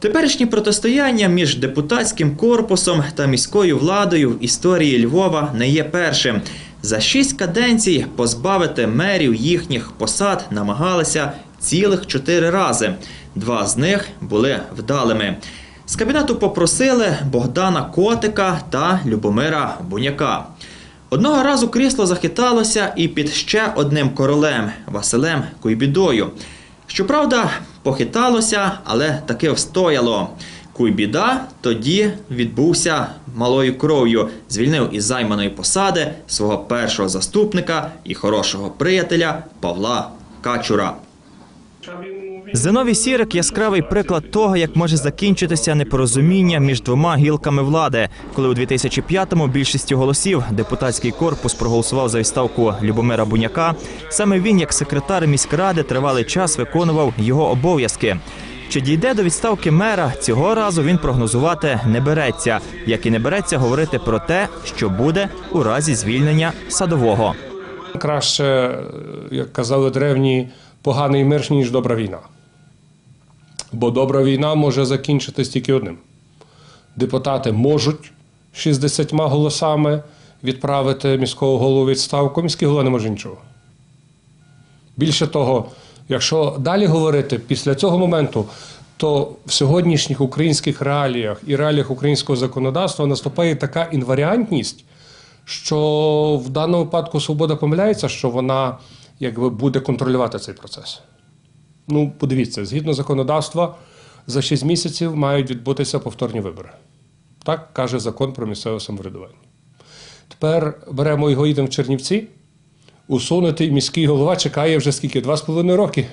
Теперішнє протистояння між депутатським корпусом та міською владою в історії Львова не є першим. За шість каденцій позбавити мерів їхніх посад намагалися цілих чотири рази. Два з них були вдалими. З кабінету попросили Богдана Котика та Любомира Буняка. Одного разу крісло захиталося і під ще одним королем Василем Куйбідою. Щоправда, похиталося, але таки встояло. Куйбіда тоді відбувся малою кров'ю, звільнив із займаної посади свого першого заступника і хорошого приятеля Павла Качура. Зиновій Сірик яскравий приклад того, як може закінчитися непорозуміння між двома гілками влади, коли у 2005-му більшістю голосів депутатський корпус проголосував за відставку Любомира Буняка. Саме він, як секретар міськради, тривалий час виконував його обов'язки. Чи дійде до відставки мера цього разу він прогнозувати не береться, як і не береться говорити про те, що буде у разі звільнення садового. Краще, як казали древні, поганий мир, ніж добра війна. Бо добра війна може закінчитись тільки одним. Депутати можуть 60 голосами відправити міського голову відставку, міський голова не може нічого. Більше того, якщо далі говорити після цього моменту, то в сьогоднішніх українських реаліях і реаліях українського законодавства наступає така інваріантність, що в даному випадку свобода помиляється, що вона якби буде контролювати цей процес. Ну, подивіться, згідно законодавства, за 6 місяців мають відбутися повторні вибори. Так каже закон про місцеве самоврядування. Тепер беремо його їдемо в Чернівці. Усунутий міський голова чекає вже скільки? Два з половиною роки.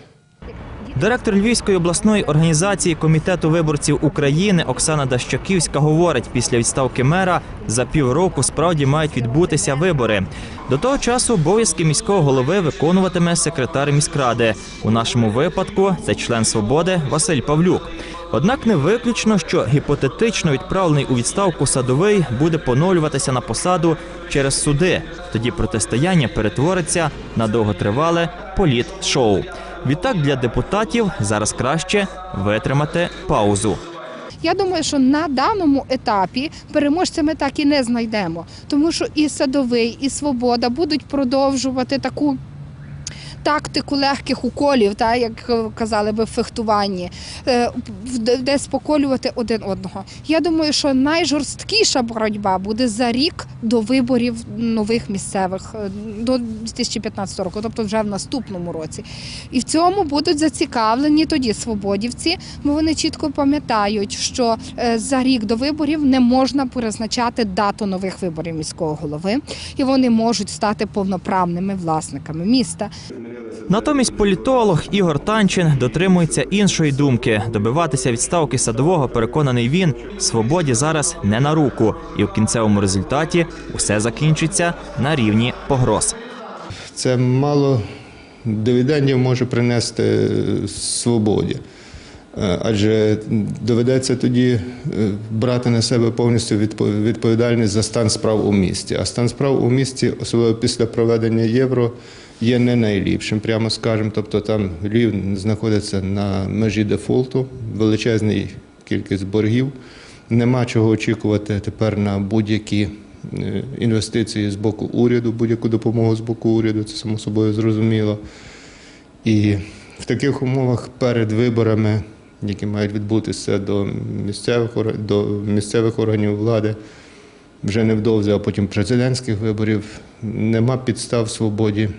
Директор Львівської обласної організації комітету виборців України Оксана Дащаківська говорить, після відставки мера за півроку справді мають відбутися вибори. До того часу обов'язки міського голови виконуватиме секретар міськради. У нашому випадку це член свободи Василь Павлюк. Однак не виключно, що гіпотетично відправлений у відставку садовий буде поновлюватися на посаду через суди. Тоді протистояння перетвориться на довготривале політ-шоу. Відтак для депутатів зараз краще витримати паузу. Я думаю, що на даному етапі переможця ми так і не знайдемо, тому що і садовий, і свобода будуть продовжувати таку. Тактику легких уколів, та як казали би в фехтуванні, е, десь поколювати один одного. Я думаю, що найжорсткіша боротьба буде за рік до виборів нових місцевих е, до 2015 року, тобто вже в наступному році. І в цьому будуть зацікавлені тоді свободівці, бо вони чітко пам'ятають, що е, за рік до виборів не можна призначати дату нових виборів міського голови, і вони можуть стати повноправними власниками міста. Натомість політолог Ігор Танчин дотримується іншої думки. Добиватися відставки садового, переконаний він, свободі зараз не на руку, і в кінцевому результаті усе закінчиться на рівні погроз. Це мало дивідендів може принести свободі. Е, Адже доведеться тоді е, брати на себе повністю відпо- відповідальність за стан справ у місті. А стан справ у місті, особливо після проведення євро, є не найліпшим, прямо скажемо. Тобто там Львів знаходиться на межі дефолту, величезна кількість боргів. Нема чого очікувати тепер на будь-які е, інвестиції з боку уряду, будь-яку допомогу з боку уряду, це само собою зрозуміло. І в таких умовах перед виборами, які мають відбутися до місцевих, до місцевих органів влади, вже невдовзі, а потім президентських виборів, нема підстав свободі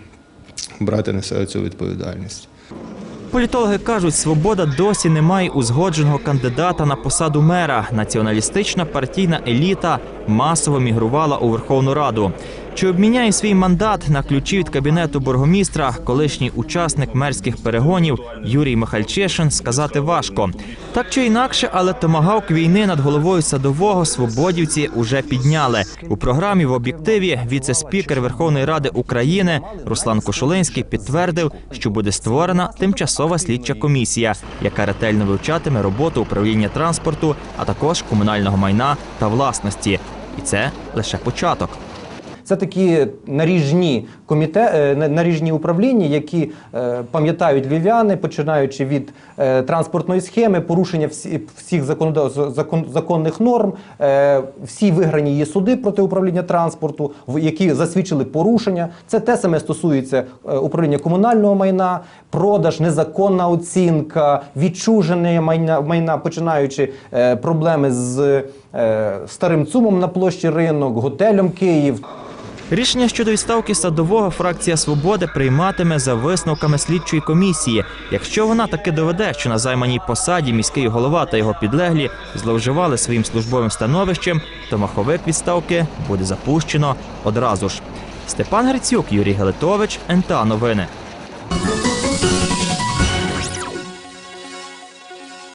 брати на себе цю відповідальність. Політологи кажуть, свобода досі не має узгодженого кандидата на посаду мера. Націоналістична партійна еліта масово мігрувала у Верховну Раду. Чи обміняє свій мандат на ключі від кабінету бургомістра колишній учасник мерських перегонів Юрій Михальчишин сказати важко. Так чи інакше, але томагавк війни над головою садового свободівці уже підняли. У програмі в об'єктиві віце-спікер Верховної Ради України Руслан Кошулинський підтвердив, що буде створена тимчасова слідча комісія, яка ретельно вивчатиме роботу управління транспорту, а також комунального майна та власності. І це лише початок. Це такі наріжні коміте, е, наріжні управління, які е, пам'ятають львів'яни, починаючи від е, транспортної схеми, порушення всі, всіх законних норм, всі виграні її суди проти управління транспорту, які засвідчили порушення. Це те саме стосується управління комунального майна, продаж, незаконна оцінка, відчуження майна, майна починаючи проблеми з старим цумом на площі ринок, готелем Київ. Рішення щодо відставки садового фракція свободи прийматиме за висновками слідчої комісії. Якщо вона таки доведе, що на займаній посаді міський голова та його підлеглі зловживали своїм службовим становищем, то маховик відставки буде запущено одразу ж. Степан Грицюк, Юрій Галитович, НТА Новини.